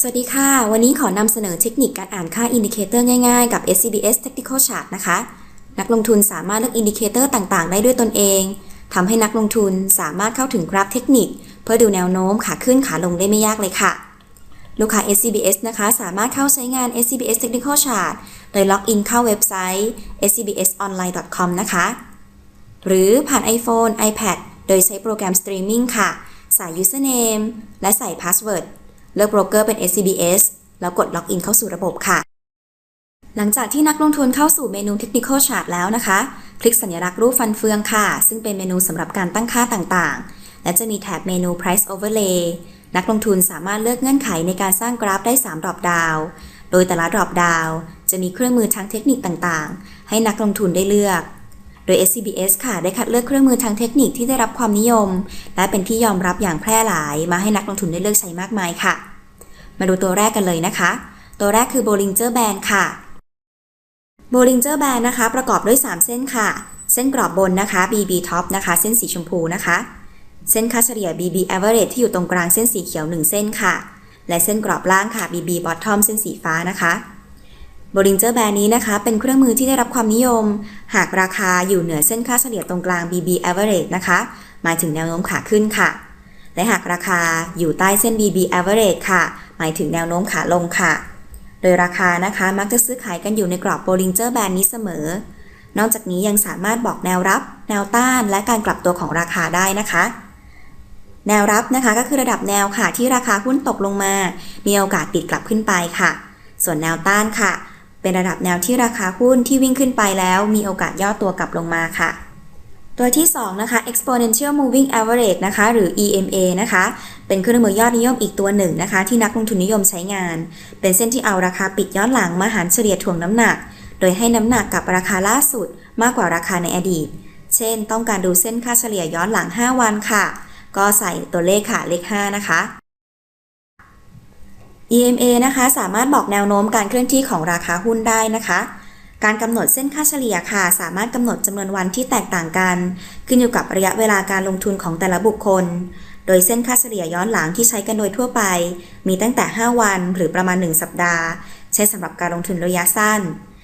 สวัสดีค่ะ วันนี้ขอนำเสนอเทคนิคการอ่านค่าอินดิเคเตอร์ง่ายๆ กับ SCBS Technical Chart นะคะ นักลงทุนสามารถเลือกอินดิเคเตอร์ต่างๆ ได้ด้วยตนเอง ทำให้นักลงทุนสามารถเข้าถึงกราฟเทคนิค เพื่อดูแนวโน้มขาขึ้นขาลงได้ไม่ยากเลยค่ะ ลูกค้า SCBS นะคะ สามารถเข้าใช้งาน SCBS Technical Chart โดยล็อกอินเข้าเว็บไซต์ scbsonline.com นะคะ หรือผ่าน iPhone iPad โดยใช้โปรแกรมสตรีมมิ่งค่ะ ใส่ username และใส่ password เลือกโบรกเกอร์เป็น SCBS แล้วกดล็อกอินเข้าสู่ระบบค่ะ หลังจากที่นักลงทุนเข้าสู่เมนู Technical Chart แล้วนะคะ คลิกสัญลักษณ์รูปฟันเฟืองค่ะ ซึ่งเป็นเมนูสำหรับการตั้งค่าต่างๆ และจะมีแถบเมนู Price Overlay นักลงทุนสามารถเลือกเงื่อนไขในการสร้างกราฟได้ 3 ดรอปดาว โดยแต่ละดรอปดาวจะมีเครื่องมือทางเทคนิคต่างๆ ให้นักลงทุนได้เลือก โดย SCBS ค่ะได้คัดเลือกเครื่องมือทางเทคนิคที่ได้รับความนิยม และเป็นที่ยอมรับอย่างแพร่หลายมาให้นักลงทุนได้เลือกใช้มากมายค่ะ มาดูตัวแรกกันเลยนะคะ ตัวแรกคือ Bollinger Band ค่ะ Bollinger Band นะคะ ประกอบด้วย 3 เส้นค่ะ เส้นกรอบบนนะคะ BB Top นะคะ เส้นสีชมพูนะคะ เส้นค่าเฉลี่ย BB Average ที่อยู่ตรงกลางเส้นสีเขียว 1 เส้นค่ะ และเส้นกรอบล่างค่ะ BB Bottom เส้นสีฟ้านะคะ Bollinger Band นี้นะคะ เป็นเครื่องมือที่ได้รับความนิยม หากราคาอยู่เหนือเส้นค่าเฉลี่ยตรงกลาง BB Average นะคะ หมายถึงแนวโน้มขาขึ้นค่ะ และหากราคาอยู่ใต้เส้น BB Average ค่ะ หมายถึงแนวโน้มขาลงค่ะ โดยราคานะคะมักจะซื้อขายกันอยู่ในกรอบ Bollinger Band นี้เสมอ นอกจากนี้ยังสามารถบอกแนวรับ แนวต้านและการกลับตัวของราคาได้นะคะแนวรับนะคะก็คือระดับแนวค่ะที่ราคาหุ้นตกลงมา มีโอกาสติดกลับขึ้นไปค่ะ ส่วนแนวต้านค่ะ เป็นระดับแนวที่ราคาหุ้นที่วิ่งขึ้นไปแล้วมีโอกาสย่อตัวกลับลงมาค่ะ ตัวที่ 2 นะคะ exponential moving average นะคะ หรือ EMA นะคะ เป็นเครื่องมือยอดนิยมอีกตัวหนึ่งนะคะ ที่นักลงทุนนิยมใช้งาน เป็นเส้นที่เอาราคาปิดย้อนหลังมาหารเฉลี่ยถ่วงน้ำหนัก โดยให้น้ำหนักกับราคาล่าสุดมากกว่าราคาในอดีต เช่น ต้องการดูเส้นค่าเฉลี่ยย้อนหลัง 5 วันค่ะ ก็ใส่ตัวเลขค่ะเลข 5 นะคะ EMA นะคะสามารถบอกแนวโน้มการเคลื่อนที่ของราคาหุ้นได้นะคะ การกำหนดเส้นค่าเฉลี่ยค่ะ สามารถกำหนดจำนวนวันที่แตกต่างกัน ขึ้นอยู่กับระยะเวลาการลงทุนของแต่ละบุคคล โดยเส้นค่าเฉลี่ยย้อนหลังที่ใช้กันโดยทั่วไป มีตั้งแต่ 5 วันหรือประมาณ 1 สัปดาห์ ใช้สำหรับการลงทุนระยะสั้น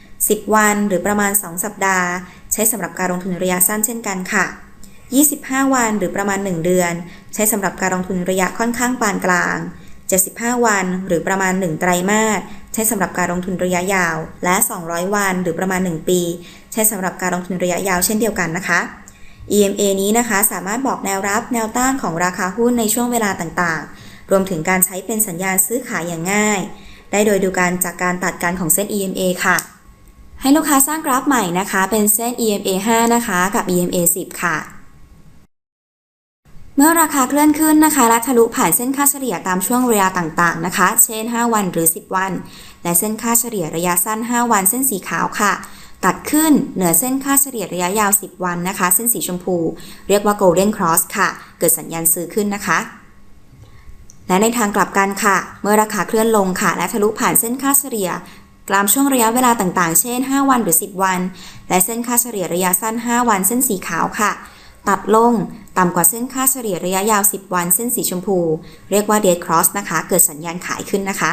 10 วันหรือประมาณ 2 สัปดาห์ ใช้สำหรับการลงทุนระยะสั้นเช่นกันค่ะ25 วันหรือประมาณ 1 เดือน ใช้สำหรับการลงทุนระยะค่อนข้างปานกลาง 75 วัน หรือประมาณ 1 ไตรมาสใช้สำหรับการลงทุนระยะยาว และ 200 วัน หรือประมาณ 1 ปี ใช้สำหรับการลงทุนระยะยาวเช่นเดียวกันนะคะ EMA นี้นะคะสามารถบอกแนวรับแนวต้านของราคาหุ้นในช่วงเวลาต่างๆ รวมถึงการใช้เป็นสัญญาณซื้อขายอย่างง่าย ได้โดยดูการจากการตัดกันของเส้น EMA ค่ะ ให้ลูกค้าสร้างกราฟใหม่นะคะ เป็นเส้น EMA 5 นะคะ กับ EMA 10 ค่ะ เมื่อราคาเคลื่อนขึ้นนะคะและทะลุผ่านเส้นค่าเฉลี่ยตามช่วงเวลาต่างๆนะคะ เช่น 5 วันหรือ 10 วัน และเส้นค่าเฉลี่ยระยะสั้น 5 วันเส้นสีขาวค่ะ ตัดขึ้นเหนือเส้นค่าเฉลี่ยระยะยาว 10 วันนะคะ เส้นสีชมพู เรียกว่า golden cross ค่ะ เกิดสัญญาณซื้อขึ้นนะคะและในทางกลับกันค่ะ เมื่อราคาเคลื่อนลงค่ะ และทะลุผ่านเส้นค่าเฉลี่ยตามช่วงระยะเวลาต่างๆ เช่น 5 วันหรือ 10 วัน และเส้นค่าเฉลี่ยระยะสั้น 5 วันเส้นสีขาวค่ะ ตัดลงต่ำกว่าเส้นค่าเฉลี่ยระยะยาว 10 วัน เส้นสีชมพู เรียกว่า dead cross นะคะ เกิดสัญญาณขายขึ้นนะคะ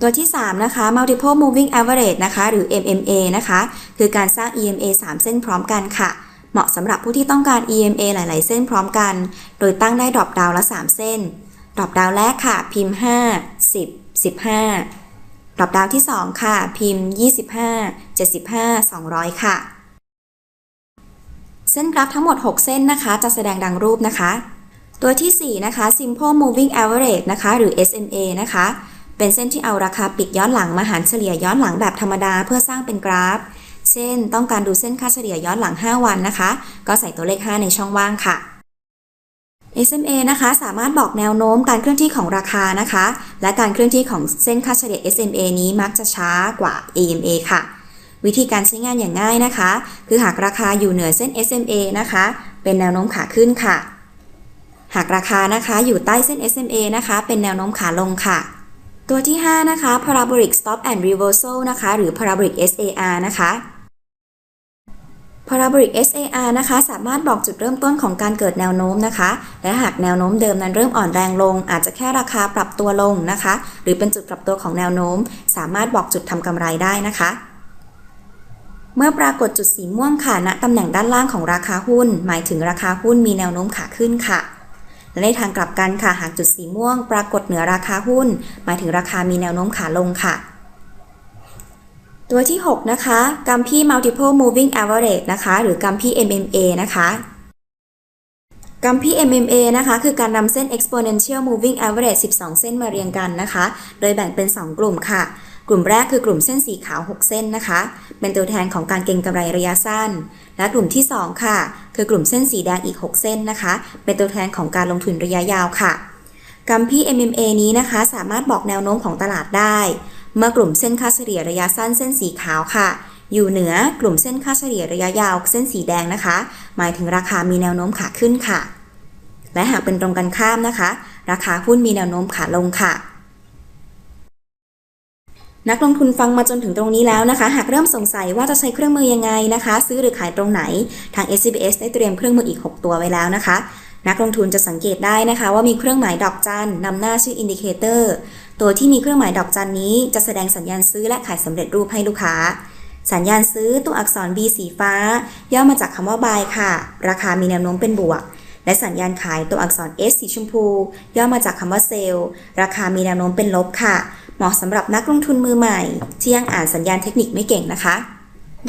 ตัวที่ 3 นะคะ multiple moving average นะคะ หรือ MMA นะคะ คือการสร้าง EMA 3 เส้นพร้อมกันค่ะ เหมาะสำหรับผู้ที่ต้องการ EMA หลาย ๆ เส้นพร้อมกัน โดยตั้งได้ดรอปดาวละ 3 เส้น ดรอปดาวแรกค่ะ พิมพ์ 5 10 15 ดรอปดาวที่ 2 ค่ะ พิมพ์ 25 75 200 ค่ะ เส้นกราฟทั้งหมด 6 เส้นนะคะ จะแสดงดังรูปนะคะ ตัวที่ 4 นะคะ Simple Moving Average นะคะ หรือ SMA นะคะ เป็นเส้นที่เอาราคาปิดย้อนหลังมาหารเฉลี่ยย้อนหลังแบบธรรมดาเพื่อสร้างเป็นกราฟ เช่น ต้องการดูเส้นค่าเฉลี่ยย้อนหลัง 5 วันนะคะ ก็ใส่ตัวเลข 5 ในช่องว่างค่ะ SMA นะคะสามารถบอกแนวโน้มการเคลื่อนที่ของราคานะคะ และการเคลื่อนที่ของเส้นค่าเฉลี่ย SMA นี้มักจะช้ากว่า AMA ค่ะ วิธีการใช้งานอย่างง่ายนะคะ คือหากราคาอยู่เหนือเส้น SMA นะคะ เป็นแนวโน้มขาขึ้นค่ะ หากราคานะคะอยู่ใต้เส้น SMA นะคะ เป็นแนวโน้มขาลงค่ะ ตัวที่ 5 นะคะ parabolic stop and reversal นะคะ หรือ parabolic SAR นะคะ Parabolic SAR นะคะ สามารถบอกจุดเริ่มต้นของการเกิดแนวโน้มนะคะ และหากแนวโน้มเดิมนั้นเริ่มอ่อนแรงลง อาจจะแค่ราคาปรับตัวลงนะคะ หรือเป็นจุดปรับตัวของแนวโน้ม สามารถบอกจุดทำกำไรได้นะคะ เมื่อปรากฏจุดสีม่วงค่ะณตำแหน่งด้านล่างของราคาหุ้น หมายถึงราคาหุ้นมีแนวโน้มขาขึ้นค่ะและในทางกลับกันค่ะหากจุดสีม่วง ปรากฏเหนือราคาหุ้น หมายถึงราคามีแนวโน้มขาลงค่ะ ตัวที่ 6 นะคะกัมพี่ multiple moving average นะคะ หรือกัมพี่ MMA นะคะกัมพี่ MMA นะคะ คือการนำเส้น exponential moving average 12 เส้นมาเรียงกันนะคะ โดยแบ่งเป็น 2 กลุ่มค่ะ กลุ่มแรกคือกลุ่มเส้นสีขาว 6 เส้นนะคะ เป็นตัวแทนของการเก็งกำไรระยะสั้น และกลุ่มที่ 2 ค่ะ คือกลุ่มเส้นสีแดงอีก 6 เส้นนะคะ เป็นตัวแทนของการลงทุนระยะยาวค่ะกัมพี่ MMA นี้นะคะ สามารถบอกแนวโน้มของตลาดได้ เมื่อกลุ่มเส้นค่าเฉลี่ยระยะสั้นเส้นสีขาวค่ะ อยู่เหนือกลุ่มเส้นค่าเฉลี่ยระยะยาวเส้นสีแดงนะคะ หมายถึงราคามีแนวโน้มขาขึ้นค่ะ และหากเป็นตรงกันข้ามนะคะ ราคาหุ้นมีแนวโน้มขาลงค่ะ นักลงทุนฟังมาจนถึงตรงนี้แล้วนะคะ หากเริ่มสงสัยว่าจะใช้เครื่องมือยังไงนะคะ ซื้อหรือขายตรงไหนทาง SCBS ได้เตรียมเครื่องมืออีก 6 ตัวไว้แล้วนะคะ นักลงทุนจะสังเกตได้นะคะ ว่ามีเครื่องหมายดอกจันนำหน้าชื่ออินดิเคเตอร์ตัวที่มีเครื่องหมายดอกจันนี้จะแสดงสัญญาณซื้อและขายสำเร็จรูปให้ลูกค้า สัญญาณซื้อตัวอักษร B สีฟ้า ย่อมาจากคำว่า buy ค่ะ ราคามีแนวโน้มเป็นบวกและสัญญาณขายตัวอักษร S สีชมพู ย่อมาจากคำว่า sell ราคามีแนวโน้มเป็นลบค่ะ เหมาะสำหรับนักลงทุนมือใหม่ ที่ยังอ่านสัญญาณเทคนิคไม่เก่งนะคะ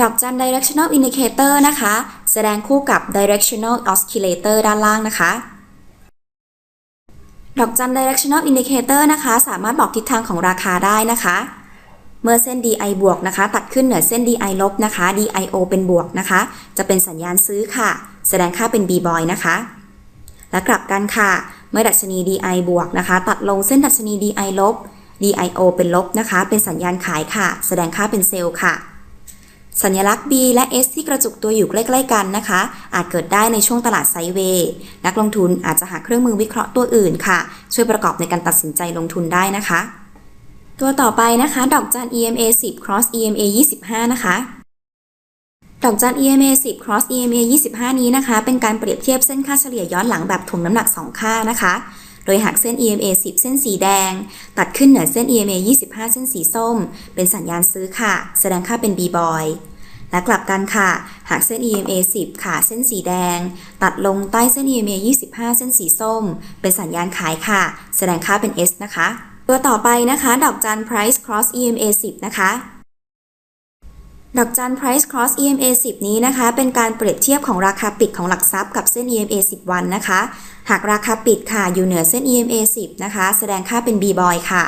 ดอกจัน directional indicator นะคะ แสดงคู่กับ directional oscillator ด้านล่างนะคะ ดอกจัน directional indicator นะคะ สามารถบอกทิศทางของราคาได้นะคะ เมื่อเส้น DI บวกนะคะ ตัดขึ้นเหนือเส้น DI ลบนะคะ DIO เป็นบวกนะคะ จะเป็นสัญญาณซื้อค่ะ แสดงค่าเป็น B boy นะคะ และกลับกันค่ะเมื่อดัชนี DI บวกนะคะ ตัดลงเส้นดัชนี DI ลบ DIO เป็นลบนะคะ เป็นสัญญาณขายค่ะ แสดงค่าเป็นเซลล์ค่ะ สัญลักษณ์ B และ S ที่กระจุกตัวอยู่ใกล้ๆกันนะคะ อาจเกิดได้ในช่วงตลาดไซเวย์นักลงทุนอาจจะหาเครื่องมือวิเคราะห์ตัวอื่นค่ะ ช่วยประกอบในการตัดสินใจลงทุนได้นะคะ ตัวต่อไปนะคะ ดอกจัน EMA 10 cross EMA 25 นะคะดอกจัน EMA 10 cross EMA 25 นี้นะคะ เป็นการเปรียบเทียบเส้นค่าเฉลี่ยย้อนหลังแบบถ่วงน้ำหนัก 2 ค่านะคะ โดยหากเส้น EMA 10 เส้นสีแดง ตัดขึ้นเหนือเส้น EMA 25 เส้นสีส้ม เป็นสัญญาณซื้อค่ะ แสดงค่าเป็น B boy และกลับกันค่ะ หากเส้น EMA 10 ค่ะ เส้นสีแดง ตัดลงใต้เส้น EMA 25 เส้นสีส้ม เป็นสัญญาณขายค่ะ แสดงค่าเป็น S นะคะ ตัวต่อไปนะคะ ดอกจัน price cross EMA 10 นะคะ ดอกจัน price cross EMA 10 นี้นะคะ เป็นการเปรียบเทียบของราคาปิดของหลักทรัพย์กับเส้น EMA 10 วันนะคะ หากราคาปิดค่ะอยู่เหนือเส้น EMA 10 นะคะ แสดงค่าเป็น B boy ค่ะ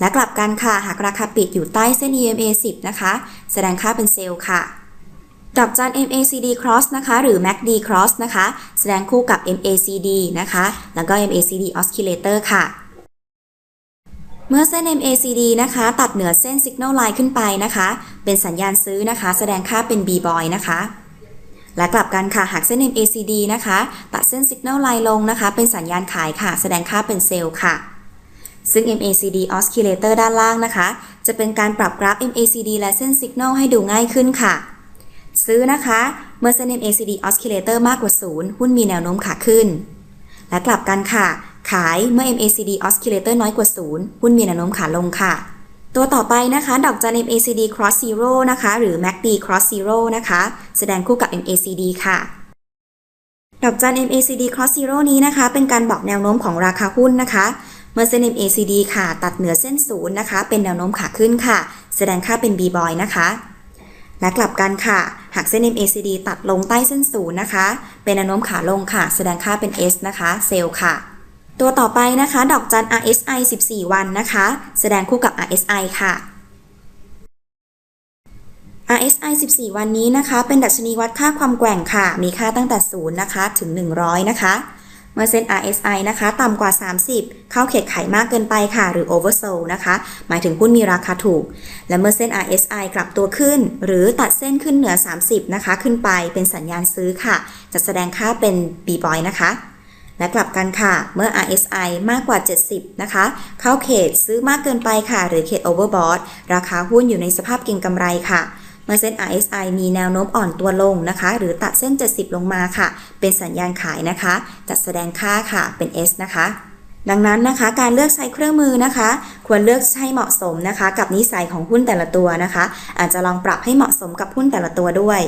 และกลับกันค่ะ หากราคาปิดอยู่ใต้เส้น EMA 10 นะคะ แสดงค่าเป็นเซลล์ค่ะ ดอกจัน MACD cross นะคะ หรือ MACD cross นะคะ แสดงคู่กับ MACD นะคะ แล้วก็ MACD oscillator ค่ะ เมื่อเส้น MACD นะคะ ตัดเหนือเส้น Signal Line ขึ้นไปนะคะ เป็นสัญญาณซื้อนะคะ แสดงค่าเป็น B boy นะคะ และกลับกันค่ะ หากเส้น MACD นะคะ ตัดเส้น Signal Line ลงนะคะ เป็นสัญญาณขายค่ะ แสดงค่าเป็นเซลล์ค่ะ ซึ่ง MACD oscillator ด้านล่างนะคะ จะเป็นการปรับกราฟ MACD และเส้น Signal ให้ดูง่ายขึ้นค่ะ ซื้อนะคะ เมื่อเส้น MACD oscillator มากกว่า 0 หุ้นมีแนวโน้มขาขึ้น และกลับกันค่ะ ขายเมื่อ MACD oscillator น้อยกว่า 0 หุ้นมีแนวโน้มขาลงค่ะ ตัวต่อไปนะคะ ดอกจัน MACD cross zero นะคะ หรือ MACD cross zero นะคะ แสดงคู่กับ MACD ค่ะ ดอกจัน MACD cross zero นี้นะคะ เป็นการบอกแนวโน้มของราคาหุ้นนะคะเมื่อเส้น MACD ค่ะ ตัดเหนือเส้นศูนย์นะคะ เป็นแนวโน้มขาขึ้นค่ะ แสดงค่าเป็น B boy นะคะและกลับกันค่ะ หากเส้น MACD ตัดลงใต้เส้นศูนย์นะคะ เป็นแนวโน้มขาลงค่ะ แสดงค่าเป็น S นะคะ เซลล์ค่ะ ตัวต่อไปนะคะ ดอกจัน RSI 14 วันนะคะ แสดงคู่กับ RSI ค่ะ RSI 14 วันนี้นะคะ เป็นดัชนีวัดค่าความแกว่งค่ะ มีค่าตั้งแต่ 0 นะคะ ถึง 100 นะคะ เมื่อเส้น RSI นะคะ ต่ำกว่า 30 เข้าเขตขายมากเกินไปค่ะ หรือ oversold นะคะ หมายถึงหุ้นมีราคาถูก และเมื่อเส้น RSI กลับตัวขึ้น หรือตัดเส้นขึ้นเหนือ 30 นะคะ ขึ้นไป เป็นสัญญาณซื้อค่ะ จะแสดงค่าเป็น B boy นะคะ และกลับกันค่ะ เมื่อ RSI มากกว่า 70 นะคะ เข้าเขตซื้อมากเกินไปค่ะ หรือเขต overbought ราคาหุ้นอยู่ในสภาพเก็งกำไรค่ะเมื่อเส้น RSI มีแนวโน้มอ่อนตัวลงนะคะ หรือตัดเส้น 70 ลงมาค่ะ เป็นสัญญาณขายนะคะ จัดแสดงค่าค่ะ เป็น S นะคะ ดังนั้นนะคะการเลือกใช้เครื่องมือนะคะ ควรเลือกให้เหมาะสมนะคะ กับนิสัยของหุ้นแต่ละตัวนะคะ อาจจะลองปรับให้เหมาะสมกับหุ้นแต่ละตัวด้วย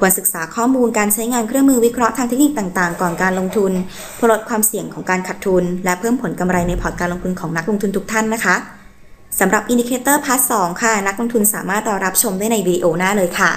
ควรศึกษาข้อมูลการใช้งานเครื่องมือวิเคราะห์ทางเทคนิคต่างๆ ก่อนการลงทุนเพื่อลดความเสี่ยงของการขาดทุน และเพิ่มผลกำไรในพอร์ตการลงทุนของนักลงทุนทุกท่านนะคะสำหรับอินดิเคเตอร์พาร์ท2ค่ะ นักลงทุนสามารถรอรับชมได้ในวิดีโอหน้าเลยค่ะ